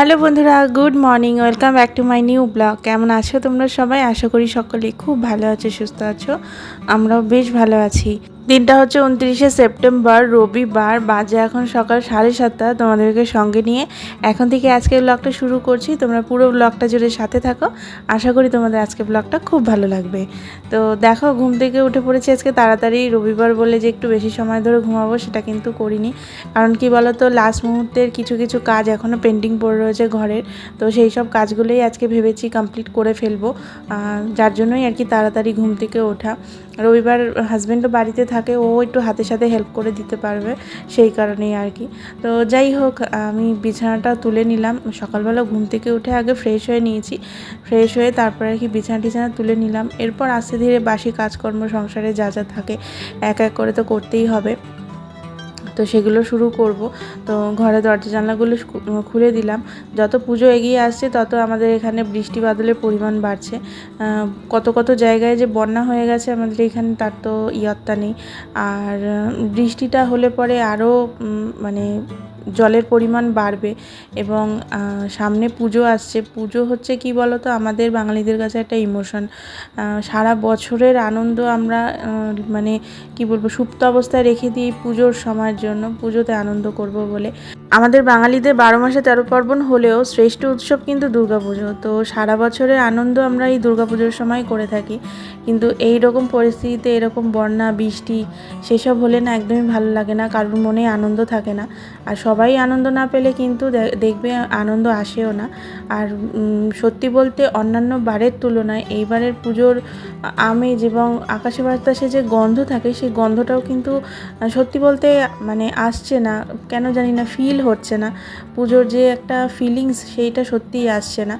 Hello বন্ধুরা, good morning, welcome back to my new blog. কেমন আছো তোমরা সবাই? আশা করি সকলে খুব ভালো আছো, সুস্থ আছো। আমরাও বেশ ভালো আছি। দিনটা হচ্ছে উনত্রিশে সেপ্টেম্বর, রবিবার। বাজে এখন সকাল সাড়ে সাতটা। তোমাদেরকে সঙ্গে নিয়ে এখন থেকে আজকে ব্লগটা শুরু করছি। তোমরা পুরো ব্লগটা জুড়ে সাথে থাকো। আশা করি তোমাদের আজকে ব্লগটা খুব ভালো লাগবে। তো দেখো, ঘুম থেকে উঠে পড়েছি আজকে তাড়াতাড়ি। রবিবার বলে যে একটু বেশি সময় ধরে ঘুমাবো, সেটা কিন্তু করিনি। কারণ কি বলো তো লাস্ট মুহূর্তের কিছু কিছু কাজ এখনও পেন্ডিং পড়ে রয়েছে ঘরের। তো সেই সব কাজগুলোই আজকে ভেবেছি কমপ্লিট করে ফেলব। যার জন্যই আর কি তাড়াতাড়ি ঘুম থেকে ওঠা। রবিবার হাজব্যান্ডও বাড়িতে থাকে, ও একটু হাতে সাথে হেল্প করে দিতে পারবে, সেই কারণেই আর কি। তো যাই হোক, আমি বিছানাটা তুলে নিলাম। সকালবেলা ঘুম থেকে উঠে আগে ফ্রেশ হয়ে নিয়েছি। ফ্রেশ হয়ে তারপরে আর কি বিছানা টিছানা তুলে নিলাম। এরপর আস্তে ধীরে বাসি কাজকর্ম সংসারে যা যা থাকে, এক এক করে তো করতেই হবে। তো সেগুলো শুরু করব। তো ঘরে দরজা জানলাগুলো খুলে দিলাম। যত পুজো এগিয়ে আসছে, তত আমাদের এখানে বৃষ্টি বাদলের পরিমাণ বাড়ছে। কত কত জায়গায় যে বন্যা হয়ে গেছে, আমাদের এখানে তার তো ইয়ত্তা নেই। আর, বৃষ্টিটা হলে পরে আরও মানে জলের পরিমাণ বাড়বে এবং সামনে পুজো আসছে। পুজো হচ্ছে কি তো আমাদের বাঙালিদের কাছে একটা ইমোশন। সারা বছরের আনন্দ আমরা মানে কি বলব, সুপ্ত অবস্থায় রেখে দিই পুজোর সময়ের জন্য। পুজোতে আনন্দ করব বলে। আমাদের বাঙালিদের বারো মাসে তেরো পার্বণ হলেও শ্রেষ্ঠ উৎসব কিন্তু দুর্গাপুজো। তো সারা বছরের আনন্দ আমরা এই দুর্গাপুজোর সময় করে থাকি। কিন্তু এই রকম পরিস্থিতিতে, এরকম বন্যা, বৃষ্টি, সেসব হলে না একদমই ভালো লাগে না, কারোর মনে আনন্দ থাকে না। আর সবাই আনন্দ না পেলে কিন্তু দেখবে আনন্দ আসেও না। আর সত্যি বলতে অন্যান্য বারের তুলনায় এইবারের পুজোর আমেজ এবং আকাশে বাতাসে যে গন্ধ থাকে, সেই গন্ধটাও কিন্তু সত্যি বলতে মানে আসছে না। কেন জানি না ফিল হচ্ছে না। পুজোর যে একটা ফিলিংস সেইটা সত্যিই আসছে না।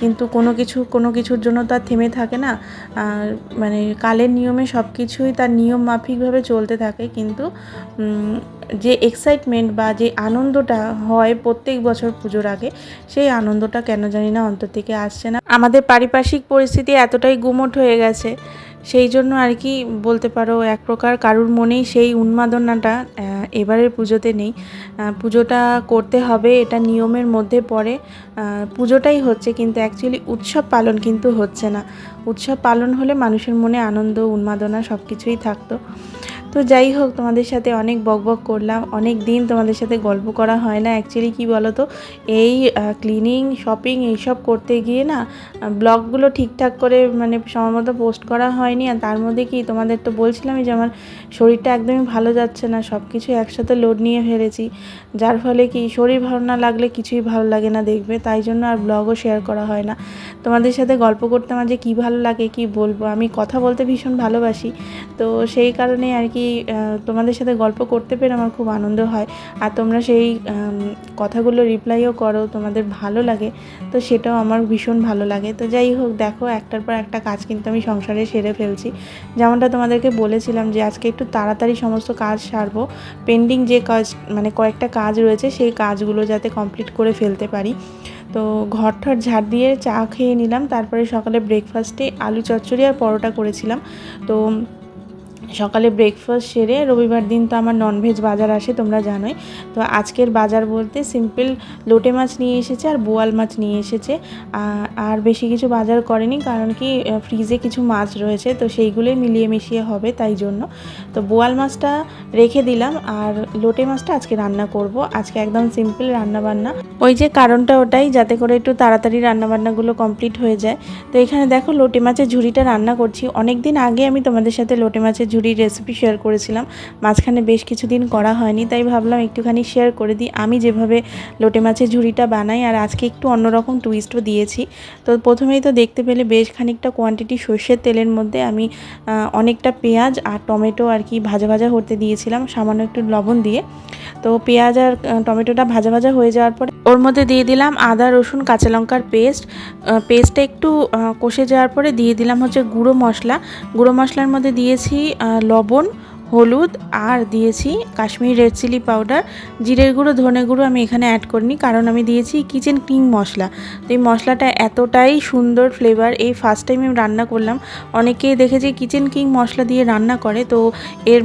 কিন্তু কোনো কিছু, কোনো কিছুর জন্য তার থেমে থাকে না। মানে কালের নিয়মে সব কিছুই তার নিয়ম মাফিকভাবে চলতে থাকে। কিন্তু যে এক্সাইটমেন্ট বা যে আনন্দটা হয় প্রত্যেক বছর পুজোর আগে, সেই আনন্দটা কেন জানি না অন্তর থেকে আসছে না। আমাদের পারিপার্শ্বিক পরিস্থিতি এতটাই গুমোট হয়ে গেছে সেই জন্য আর কি বলতে পারো, এক প্রকার কারুর মনেই সেই উন্মাদনাটা এবারের পুজোতে নেই। পুজোটা করতে হবে, এটা নিয়মের মধ্যে পড়ে। পুজোটাই হচ্ছে কিন্তু অ্যাকচুয়ালি উৎসব পালন কিন্তু হচ্ছে না। উৎসব পালন হলে মানুষের মনে আনন্দ, উন্মাদনা সব কিছুই থাকতো। তো যাই হোক, তোমাদের সাথে অনেক বকবক করলাম। অনেক দিন তোমাদের সাথে গল্প করা হয় না। অ্যাকচুয়ালি কি বলো তো এই ক্লিনিং শপিং এইসব করতে গিয়ে না ব্লগগুলো ঠিকঠাক করে মানে সময় মতো পোস্ট করা হয়নি। আর তার মধ্যে কি তোমাদের তো বলছিলামই যে, আমার শরীরটা একদমই ভালো যাচ্ছে না। সব কিছু একসাথে লোড নিয়ে ফেলেছি। যার ফলে কি, শরীর ভালো না লাগলে কিছুই ভালো লাগে না দেখবে। তাই জন্য আর ব্লগও শেয়ার করা হয় না। তোমাদের সাথে গল্প করতে আমার যে কী ভালো লাগে, কি বলব? আমি কথা বলতে ভীষণ ভালোবাসি। তো সেই কারণে আর কি আহ, তোমাদের সাথে গল্প করতে পেরে আমার খুব আনন্দ হয়। আর তোমরা সেই কথাগুলো রিপ্লাইও করো তোমাদের ভালো লাগে। তো সেটাও আমার ভীষণ ভালো লাগে। তো যাই হোক দেখো একটার পর একটা কাজ কিন্তু আমি সংসারে সেরে ফেলছি। যেমনটা তোমাদেরকে বলেছিলাম যে আজকে একটু তাড়াতাড়ি সমস্ত কাজ সারবো। পেন্ডিং যে কাজ মানে কয়েকটা কাজ রয়েছে সেই কাজগুলো যাতে কমপ্লিট করে ফেলতে পারি। তো ঘর ঠর ঝাড় দিয়ে চা খেয়ে নিলাম। তারপরে সকালে ব্রেকফাস্টে আলু চচ্চড়ি আর পরোটা করেছিলাম। তো সকালে ব্রেকফাস্ট সেরে রবিবার দিন তো আমার ননভেজ বাজার আসে, তোমরা জানোই। তো আজকের বাজার বলতে সিম্পল লোটে মাছ নিয়ে এসেছে আর বোয়াল মাছ নিয়ে এসেছে। আর বেশি কিছু বাজার করেনি কারণ কি ফ্রিজে কিছু মাছ রয়েছে, তো সেইগুলোই মিলিয়ে মিশিয়ে হবে তাই জন্য। তো বোয়াল মাছটা রেখে দিলাম আর লোটে মাছটা আজকে রান্না করব। আজকে একদম সিম্পল রান্না বান্না ওই যে কারণটা ওটাই, যাতে করে একটু তাড়াতাড়ি রান্না বান্নাগুলো কমপ্লিট হয়ে যায়। তো এখানে দেখো লোটে মাছের ঝুড়িটা রান্না করছি। অনেক দিন আগে আমি তোমাদের সাথে লোটে মাছের ঝুড়ির রেসিপি শেয়ার করেছিলাম। মাঝখানে বেশ কিছুদিন করা হয়নি, তাই ভাবলাম একটুখানি শেয়ার করে দিই। আমি যেভাবে লোটে মাছের ঝুড়িটা বানাই আর আজকে একটু অন্যরকম টুইস্টও দিয়েছি। তো প্রথমেই তো দেখতে পেলে বেশ খানিকটা কোয়ান্টিটি সর্ষের তেলের মধ্যে আমি অনেকটা পেঁয়াজ আর টমেটো আর কি ভাজা ভাজা করতে দিয়েছিলাম, সামান্য একটু লবণ দিয়ে। তো পেঁয়াজ আর টমেটোটা ভাজা ভাজা হয়ে যাওয়ার পরে ওর মধ্যে দিয়ে দিলাম আদা, রসুন, কাঁচা লঙ্কার পেস্ট পেস্টটা একটু কষে যাওয়ার পরে দিয়ে দিলাম হচ্ছে গুঁড়ো মশলা। গুঁড়ো মশলার মধ্যে দিয়েছি লবণ হলুদ আর দিয়েছি কাশ্মীরি রেড চিলি পাউডার জিরের গুঁড়ো, ধনে গুঁড়ো আমি এখানে অ্যাড করিনি, কারণ আমি দিয়েছি কিচেন কিং মশলা। তো এই মশলাটা এতটাই সুন্দর ফ্লেভার এই ফার্স্ট টাইম আমি রান্না করলাম। অনেকেই দেখেছি কিচেন কিং মশলা দিয়ে রান্না করে, তো এর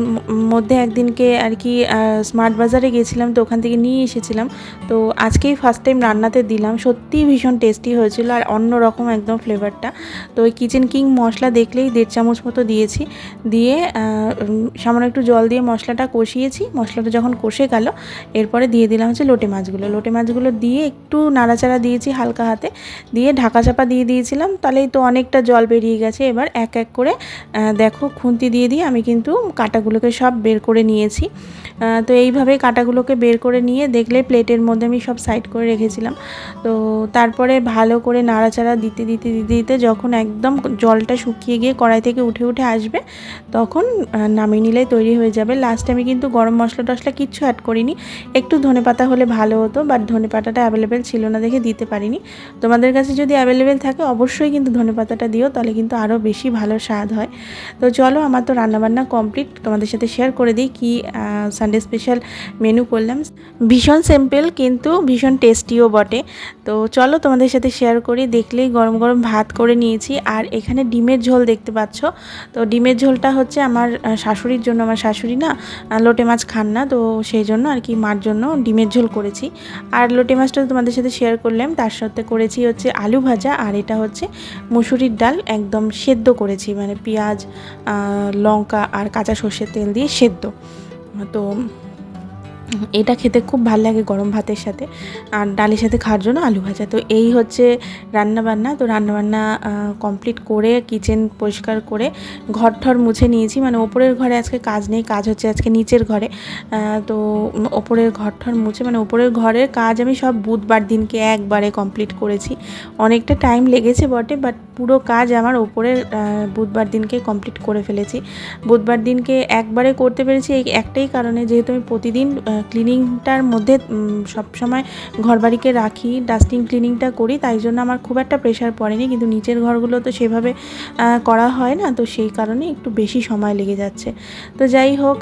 মধ্যে একদিনকে আর কি স্মার্ট বাজারে গেছিলাম তো ওখান থেকে নিয়ে এসেছিলাম। তো আজকেই ফার্স্ট টাইম রান্নাতে দিলাম সত্যিই ভীষণ টেস্টি হয়েছিল আর অন্য রকম একদম ফ্লেভারটা তো ওই কিচেন কিং মশলা দেখলেই দেড় চামচ মতো দিয়েছি, দিয়ে সামান্য একটু জল দিয়ে মশলাটা কষিয়েছি। মশলাটা যখন কষে গেল, এরপরে দিয়ে দিলাম হচ্ছে লোটে মাছগুলো। লোটে মাছগুলো দিয়ে একটু নাড়াচাড়া দিয়েছি হালকা হাতে। দিয়ে ঢাকা চাপা দিয়ে দিয়েছিলাম, তাহলেই তো অনেকটা জল বেরিয়ে গেছে। এবার এক এক করে দেখো খুন্তি দিয়ে দিয়ে আমি কিন্তু কাটাগুলোকে সব বের করে নিয়েছি। তো এইভাবে কাটাগুলোকে বের করে নিয়ে দেখলে প্লেটের মধ্যে আমি সব সাইড করে রেখেছিলাম। তো তারপরে ভালো করে নাড়াচাড়া দিতে দিতে দিতে দিতে যখন একদম জলটা শুকিয়ে গিয়ে কড়াই থেকে উঠে উঠে আসবে, তখন নামিয়ে নিলে তৈরি হয়ে যাবে। লাস্টে আমি কিন্তু গরম মশলা টশলা কিচ্ছু অ্যাড করিনি। একটু ধনেপাতা হলে ভালো হতো বাট ধনেপাতাটা অ্যাভেলেবেল ছিল না দেখে দিতে পারিনি। তোমাদের কাছে যদি অ্যাভেলেবেল থাকে, অবশ্যই কিন্তু ধনেপাতাটা দিও, তাহলে কিন্তু আরও বেশি ভালো স্বাদ হয়। তো চলো, আমার তো রান্নাবান্না কমপ্লিট তোমাদের সাথে শেয়ার করে দিই কি সানডে স্পেশাল মেনু করলাম। ভীষণ সিম্পল কিন্তু ভীষণ টেস্টিও বটে। তো চলো, তোমাদের সাথে শেয়ার করি। দেখলেই গরম গরম ভাত করে নিয়েছি। আর এখানে ডিমের ঝোল দেখতে পাচ্ছ। তো ডিমের ঝোলটা হচ্ছে আমার শাশুড়ির জন্য আমার শাশুড়ি না লোটে মাছ খান না, তো সেই জন্য আর কি মার জন্য ডিমের ঝোল করেছি। আর লোটে মাছটা তোমাদের সাথে শেয়ার করলাম, তার সাথে করেছি হচ্ছে আলু ভাজা, আর এটা হচ্ছে মুসুরির ডাল একদম সেদ্ধ করেছি মানে পেঁয়াজ লঙ্কা আর কাঁচা সর্ষের তেল দিয়ে সেদ্ধ। তো এটা খেতে খুব ভালো লাগে গরম ভাতের সাথে আর ডালের সাথে খাওয়ার জন্য আলু ভাজা। তো এই হচ্ছে রান্নাবান্না। তো রান্নাবান্না কমপ্লিট করে কিচেন পরিষ্কার করে ঘর ঠর মুছে নিয়েছি। মানে ওপরের ঘরে আজকে কাজ নেই, কাজ হচ্ছে আজকে নিচের ঘরে। তো ওপরের ঘর ঠর মুছে মানে ওপরের ঘরের কাজ আমি সব বুধবার দিনকে একবারে কমপ্লিট করেছি। অনেকটা টাইম লেগেছে বটে বাট পুরো কাজ আমার ওপরের বুধবার দিনকে কমপ্লিট করে ফেলেছি। বুধবার দিনকে একবারে করতে পেরেছি, এই একটাই কারণে যেহেতু আমি প্রতিদিন ক্লিনিংটার মধ্যে সবসময় ঘরবাড়িকে রাখি ডাস্টিং ক্লিনিংটা করি, তাই জন্য আমার খুব একটা প্রেশার পড়েনি। কিন্তু নিচের ঘরগুলো তো সেভাবে করা হয় না, তো সেই কারণে একটু বেশি সময় লেগে যাচ্ছে। তো যাই হোক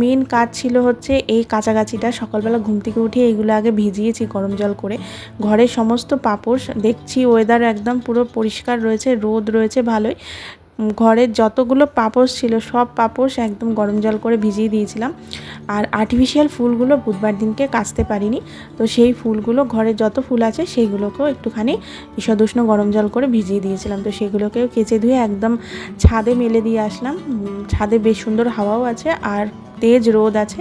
মেন কাজ ছিল হচ্ছে এই কাছাকাছিটা সকালবেলা ঘুম থেকে উঠে এইগুলো আগে ভিজিয়েছি গরম জল করে। ঘরের সমস্ত পাপোশ দেখছি ওয়েদার একদম পুরো পরিষ্কার রয়েছে, রোদ রয়েছে ভালোই। ঘরের যতগুলো পাপোশ ছিল, সব পাপোশ একদম গরম জল করে ভিজিয়ে দিয়েছিলাম। আর আর্টিফিশিয়াল ফুলগুলো বুধবার দিনকে কাচতে পারিনি। তো সেই ফুলগুলো ঘরে যত ফুল আছে সেইগুলোকেও একটুখানি ঈষদুষ্ণ গরম জল করে ভিজিয়ে দিয়েছিলাম। তো সেগুলোকেও কেচে ধুয়ে একদম ছাদে মেলে দিয়ে আসলাম। ছাদে বেশ সুন্দর হাওয়াও আছে আর তেজ রোদ আছে।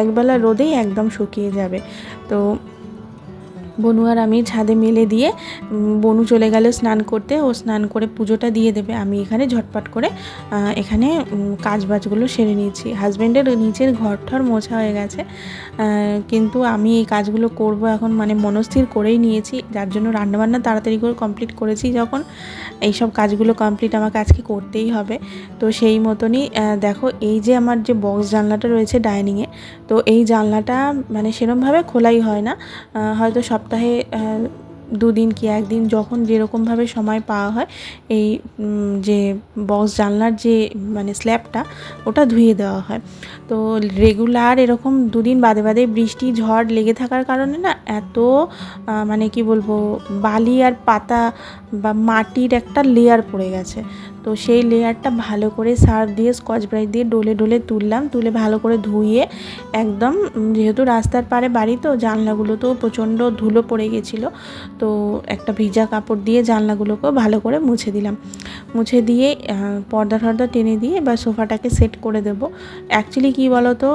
একবেলা রোদেই একদম শুকিয়ে যাবে। তো বনু আর আমি ছাদে মেলে দিয়ে বনু চলে গেল স্নান করতে। ও স্নান করে পুজোটা দিয়ে দেবে। আমি এখানে ঝটপট করে এখানে কাজ বাজগুলো সেরে নিয়েছি। হাজব্যান্ডের নিচের ঘর ঠর মোছা হয়ে গেছে। কিন্তু আমি এই কাজগুলো করব এখন মানে মনস্থির করেই নিয়েছি। যার জন্য রান্নাবান্না তাড়াতাড়ি করে কমপ্লিট করেছি যখন। এইসব কাজগুলো কমপ্লিট আমাকে আজকে করতেই হবে। তো সেই মতনই দেখো, এই যে আমার যে বক্স জানলাটা রয়েছে ডাইনিংয়ে তো এই জানলাটা মানে সেরমভাবে খোলাই হয় না। হয়তো হয়তো সপ্তাহে দুদিন কি একদিন যখন যেরকমভাবে সময় পাওয়া হয়, এই যে বক্স জানলার যে মানে স্ল্যাবটা ওটা ধুয়ে দেওয়া হয়। তো রেগুলার এরকম দুদিন বাদে বাদে বৃষ্টি, ঝড় লেগে থাকার কারণে না এত মানে কি বলব, বালি আর পাতা বা মাটির একটা লেয়ার পড়ে গেছে। তো সেই লেয়ারটা ভালো করে সার্ফ দিয়ে, স্কচ ব্রাইট দিয়ে ডলে ডলে তুললাম। তুলে ভালো করে ধুয়ে একদম যেহেতু রাস্তার পাড়ে বাড়ি তো জানলাগুলো তো প্রচণ্ড ধুলো পড়ে গেছিল। তো একটা ভিজা কাপড় দিয়ে জানলাগুলোকেও ভালো করে মুছে দিলাম। মুছে দিয়ে পর্দা টর্দা টেনে দিয়ে এবার সোফাটাকে সেট করে দেবো। অ্যাকচুয়ালি কী বলো তো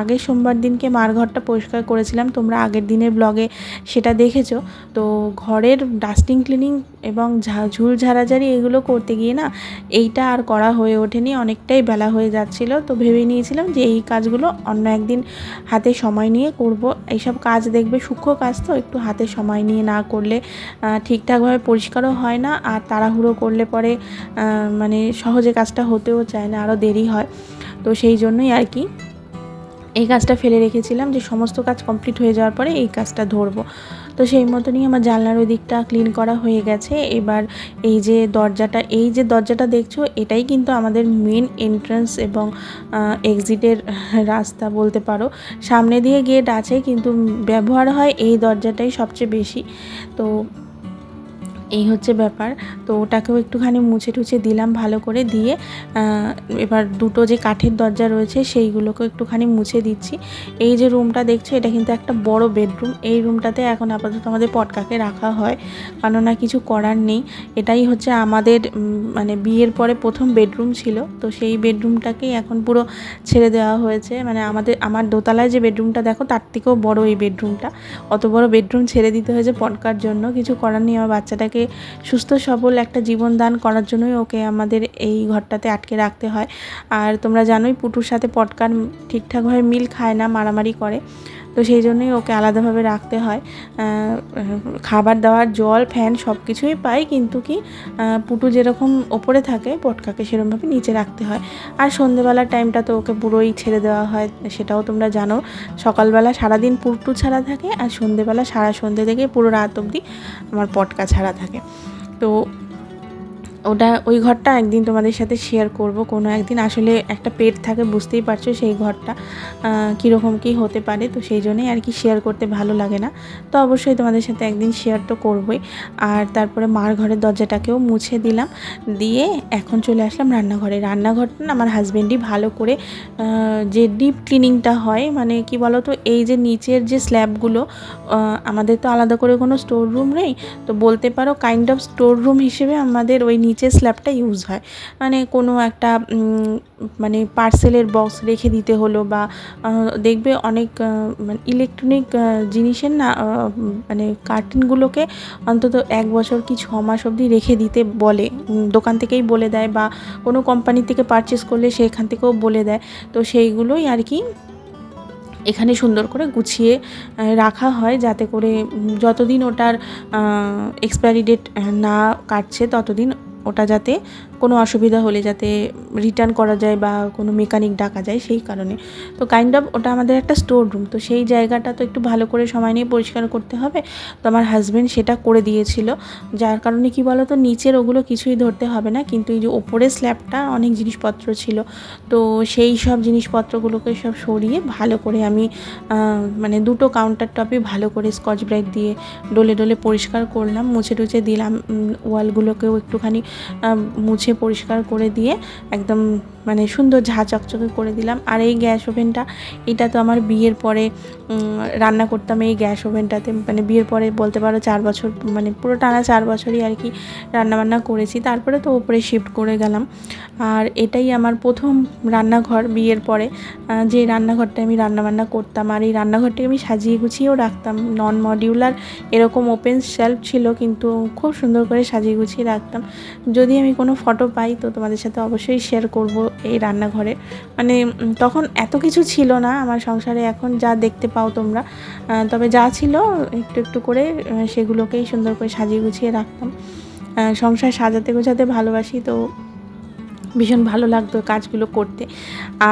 আগের সোমবার দিনকে মার ঘরটা পরিষ্কার করেছিলাম। তোমরা আগের দিনের ব্লগে সেটা দেখেছ। তো ঘরের ডাস্টিং, ক্লিনিং এবং ঝুল ঝাড়াঝাড়ি এগুলো করতে গিয়ে না এইটা আর করা হয়ে ওঠেনি, অনেকটাই বেলা হয়ে যাচ্ছিল। তো ভেবে নিয়েছিলাম যে এই কাজগুলো অন্য একদিন হাতে সময় নিয়ে করব। এইসব কাজ দেখবে সূক্ষ্ম কাজ তো, একটু হাতে সময় নিয়ে না করলে ঠিকঠাকভাবে পরিষ্কারও হয় না। আর তাড়াহুড়ো করলে পরে মানে সহজে কাজটা হতেও চায় না, আরও দেরি হয়। তো সেই জন্যই আর কি। এই কাজটা ফেলে রেখেছিলাম যে সমস্ত কাজ কমপ্লিট হয়ে যাওয়ার পরে এই কাজটা ধরবো। তো সেই মতনই আমার জানলার ওই দিকটা ক্লিন করা হয়ে গেছে। এবার এই যে দরজাটা, এই যে দরজাটা দেখছ, এটাই কিন্তু আমাদের মেন এন্ট্রান্স এবং এক্সিটের রাস্তা বলতে পারো। সামনে দিয়ে গেট আছে, কিন্তু ব্যবহার হয় এই দরজাটাই সবচেয়ে বেশি। তো এই হচ্ছে ব্যাপার। তো ওটাকেও একটুখানি মুছে টুছে দিলাম ভালো করে দিয়ে এবার দুটো যে কাঠের দরজা রয়েছে সেইগুলোকে একটুখানি মুছে দিচ্ছি। এই যে রুমটা দেখছ, এটা কিন্তু একটা বড় বেডরুম। এই রুমটাতে এখন আপাতত আমাদের পটকাকে রাখা হয়, কেননা কিছু করার নেই। এটাই হচ্ছে আমাদের মানে বিয়ের পরে প্রথম বেডরুম ছিল। তো সেই বেডরুমটাকেই এখন পুরো ছেড়ে দেওয়া হয়েছে। মানে আমাদের, আমার দোতলায় যে বেডরুমটা দেখো, তার থেকেও বড় এই বেডরুমটা। অত বড় বেডরুম ছেড়ে দিতে হয়েছে পটকার জন্য। কিছু করার নেই, আমার বাচ্চাটাকে সুস্থ, সবল একটা জীবন দান করার জন্যই ওকে আমাদের এই ঘরটাতে আটকে রাখতে হয়। আর তোমরা জানোই পুটুর সাথে পটকার ঠিকঠাকভাবে মিল খায় না, মারামারি করে। তো সেই জন্যই ওকে আলাদাভাবে রাখতে হয়। খাবার দাবার জল, ফ্যান সব কিছুই পাই, কিন্তু কি পুটু যেরকম ওপরে থাকে, পটকাকে সেরকমভাবে নিচে রাখতে হয়। আর সন্ধেবেলার টাইমটা তো ওকে পুরোই ছেড়ে দেওয়া হয়, সেটাও তোমরা জানো। সকালবেলা সারাদিন পুটু ছাড়া থাকে, আর সন্ধেবেলা সারা সন্ধে থেকে পুরো রাত অবধি আমার পটকা ছাড়া থাকে। তো ওটা, ওই ঘরটা একদিন তোমাদের সাথে শেয়ার করব। কোনো একদিন আসলে একটা পেট থাকে, বুঝতেই পারছ সেই ঘরটা কীরকম কী হতে পারে। তো সেই জন্যই আর কি শেয়ার করতে ভালো লাগে না। তো অবশ্যই তোমাদের সাথে একদিন শেয়ার তো করবই। আর তারপরে মার ঘরের দরজাটাকেও মুছে দিলাম। দিয়ে এখন চলে আসলাম রান্নাঘরে। রান্নাঘরটা আমার হাজব্যান্ডই ভালো করে যে ডিপ ক্লিনিংটা হয় মানে কি বলো তো এই যে নিচের যে স্ল্যাবগুলো আমাদের তো আলাদা করে কোনো স্টোর রুম নেই। তো বলতে পারো কাইন্ড অফ স্টোর রুম হিসেবে আমাদের ওই নিচের স্ল্যাবটা ইউজ হয়। মানে কোনো একটা মানে পার্সেলের বক্স রেখে দিতে হলো বা দেখবে অনেক মানে ইলেকট্রনিক জিনিসের না মানে কার্টেনগুলোকে অন্তত এক বছর কি ছ মাস অবধি রেখে দিতে বলে। দোকান থেকেই বলে দেয় বা কোনো কোম্পানি থেকে পারচেস করলে সেখান থেকেও বলে দেয়। তো সেইগুলোই আর কি এখানে সুন্দর করে গুছিয়ে রাখা হয় যাতে করে যতদিন ওটার এক্সপায়ারি ডেট না কাটছে ততদিন ওটা যাতে কোনো অসুবিধা হলে যাতে রিটার্ন করা যায় বা কোনো মেকানিক ডাকা যায় সেই কারণে। তো কাইন্ড অফ ওটা আমাদের একটা স্টোর রুম তো সেই জায়গাটা তো একটু ভালো করে সময় নিয়ে পরিষ্কার করতে হবে। তো আমার হাজব্যান্ড সেটা করে দিয়েছিল যার কারণে কি বলো তো নিচের ওগুলো কিছুই ধরতে হবে না কিন্তু এই যে ওপরের স্ল্যাবটা অনেক জিনিসপত্র ছিল। তো সেই সব জিনিসপত্রগুলোকে সব সরিয়ে ভালো করে আমি মানে দুটো কাউন্টার টপে ভালো করে স্কচ ব্রাইট দিয়ে ডলে ডলে পরিষ্কার করলাম মুছে টুছে দিলাম ওয়ালগুলোকেও একটুখানি আহ, মুছে পরিষ্কার করে দিয়ে একদম মানে সুন্দর ঝা চকচকে করে দিলাম। আর এই গ্যাস ওভেনটা, এটা তো আমার বিয়ের পরে রান্না করতাম এই গ্যাস ওভেনটাতে। মানে বিয়ের পরে বলতে পারো চার বছর মানে পুরো টানা চার বছরই আর কি রান্নাবান্না করেছি। তারপরে তো ওপরে শিফট করে গেলাম। আর এটাই আমার প্রথম রান্নাঘর বিয়ের পরে। যে রান্নাঘরটা আমি রান্নাবান্না করতাম আর এই রান্নাঘরটাকে আমি সাজিয়ে গুছিয়েও রাখতাম। নন মডিউলার এরকম ওপেন শেলফ ছিল কিন্তু খুব সুন্দর করে সাজিয়ে গুছিয়ে রাখতাম। যদি আমি কোনো ফটো পাই তো তোমাদের সাথে অবশ্যই শেয়ার করব এই রান্নাঘরে। মানে তখন এত কিছু ছিল না আমার সংসারে, এখন যা দেখতে পাও তোমরা। তবে যা ছিল একটু একটু করে সেগুলোকেই সুন্দর করে সাজিয়ে গুছিয়ে রাখতাম। সংসার সাজাতে গোছাতে ভালোবাসি তো ভীষণ ভালো লাগতো কাজগুলো করতে।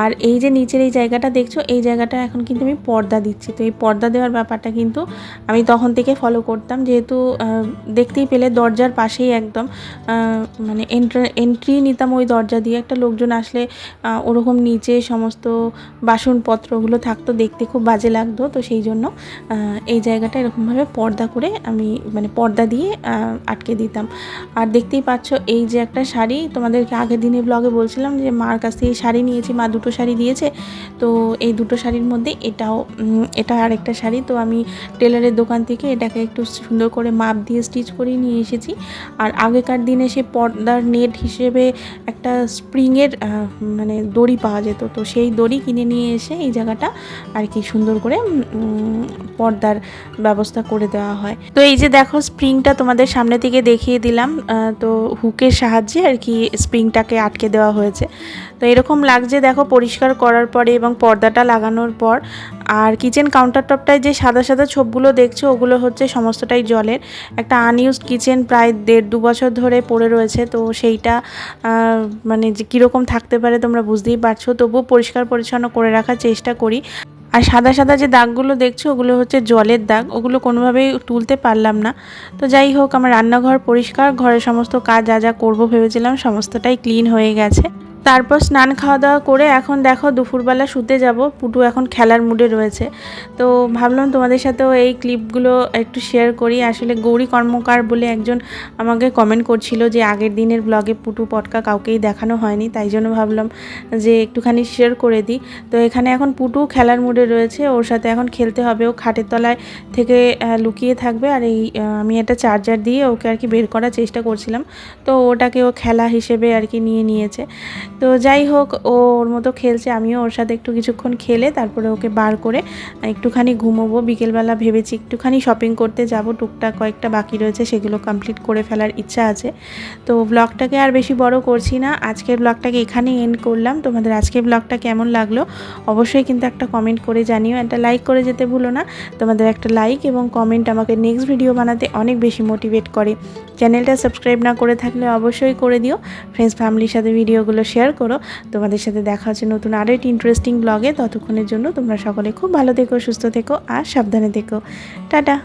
আর এই যে নিচের এই জায়গাটা দেখছ, এই জায়গাটা এখন কিন্তু আমি পর্দা দিচ্ছি। তো এই পর্দা দেওয়ার ব্যাপারটা কিন্তু আমি তখন থেকে ফলো করতাম। যেহেতু দেখতেই পেলে দরজার পাশেই একদম মানে এন্ট্রি নিতাম ওই দরজা দিয়ে। একটা লোকজন আসলে ওরকম নিচে সমস্ত বাসনপত্রগুলো থাকতো, দেখতে খুব বাজে লাগতো। তো সেই জন্য এই জায়গাটা এরকমভাবে পর্দা করে আমি মানে পর্দা দিয়ে আটকে দিতাম। আর দেখতেই পাচ্ছ এই যে একটা শাড়ি, তোমাদেরকে আগের দিনে ব্লগে বলছিলাম যে মার কাছ থেকে শাড়ি নিয়েছি, মা দুটো শাড়ি দিয়েছে। তো এই দুটো শাড়ির মধ্যে এটাও এটা আরেকটা শাড়ি। তো আমি টেলারের দোকান থেকে এটাকে একটু সুন্দর করে মাপ দিয়ে স্টিচ করে নিয়ে এসেছি। আর আগেকার দিনে সে পর্দার নেট হিসেবে একটা স্প্রিংয়ের মানে দড়ি পাওয়া যেত। তো সেই দড়ি কিনে নিয়ে এসে এই জায়গাটা আর কি সুন্দর করে পর্দার ব্যবস্থা করে দেওয়া হয়। তো এই যে দেখো স্প্রিংটা তোমাদের সামনে থেকে দেখিয়ে দিলাম। তো হুকের সাহায্যে আর কি স্প্রিংটাকে আটকে দেওয়া হয়েছে। তো এরকম লাগছে, দেখো, পরিষ্কার করার পরে এবং পর্দাটা লাগানোর পর। আর কিচেন কাউন্টার টপটায় যে সাদা সাদা ছোপগুলো দেখছ, ওগুলো হচ্ছে সমস্তটাই জলের। একটা আনইউজড কিচেন প্রায় দেড় দু বছর ধরে পড়ে রয়েছে, তো সেইটা মানে যে কীরকম থাকতে পারে তোমরা বুঝতেই পারছ। তবুও পরিষ্কার পরিচ্ছন্ন করে রাখার চেষ্টা করি। আর সাদা সাদা যে দাগগুলো দেখছ, ওগুলো হচ্ছে জলের দাগ। ওগুলো কোনোভাবেই তুলতে পারলাম না। তো যাই হোক, আমার রান্নাঘর পরিষ্কার, ঘরের সমস্ত কাজ যা যা করব ভেবেছিলাম, সমস্তটাই ক্লিন হয়ে গেছে। তারপর স্নান খাওয়া দাওয়া করে এখন দেখো দুপুরবেলা শুতে যাব। পুটু এখন খেলার মুডে রয়েছে। তো ভাবলাম তোমাদের সাথেও এই ক্লিপগুলো একটু শেয়ার করি। আসলে গৌরী কর্মকার বলে একজন আমাকে কমেন্ট করছিল যে আগের দিনের ব্লগে পুটু পটকা কাউকেই দেখানো হয়নি। তাই জন্য ভাবলাম যে একটুখানি শেয়ার করে দিই। তো এখানে এখন পুটু খেলার মুডে রয়েছে। ওর সাথে এখন খেলতে হবে। ও খাটের তলায় থেকে লুকিয়ে থাকবে। আর এই আমি একটা চার্জার দিয়ে ওকে আর কি বের করার চেষ্টা করছিলাম। তো ওটাকে ও খেলা হিসেবে আর কি নিয়ে নিয়েছে। তো যাই হোক, ও ওর মতো খেলছে, আমিও ওর সাথে একটু কিছুক্ষণ খেলে তারপরে ওকে বার করে একটুখানি ঘুমোবো। বিকেলবেলা ভেবেছি একটুখানি শপিং করতে যাব, টুকটাক কয়েকটা বাকি রয়েছে, সেগুলো কমপ্লিট করে ফেলার ইচ্ছা আছে। তো ব্লগটাকে আর বেশি বড় করছি না আজকের ব্লগটাকে এখানেই এন্ড করলাম। তোমাদের আজকের ব্লগটা কেমন লাগল অবশ্যই কিন্তু একটা কমেন্ট করে জানিও, একটা লাইক করে যেতে ভুলো না। তোমাদের একটা লাইক এবং কমেন্ট আমাকে নেক্সট ভিডিও বানাতে অনেক বেশি মোটিভেট করে। চ্যানেলটা সাবস্ক্রাইব না করে থাকলে অবশ্যই করে দিও। ফ্রেন্ডস ফ্যামিলির সাথে ভিডিওগুলো শেয়ার করো। তোমাদের সাথে দেখা হচ্ছে নতুন আরও একটি ইন্টারেস্টিং ব্লগে ততক্ষণের জন্য তোমরা সকলে খুব ভালো থেকো, সুস্থ থেকো আর সাবধানে থেকো। টাটা!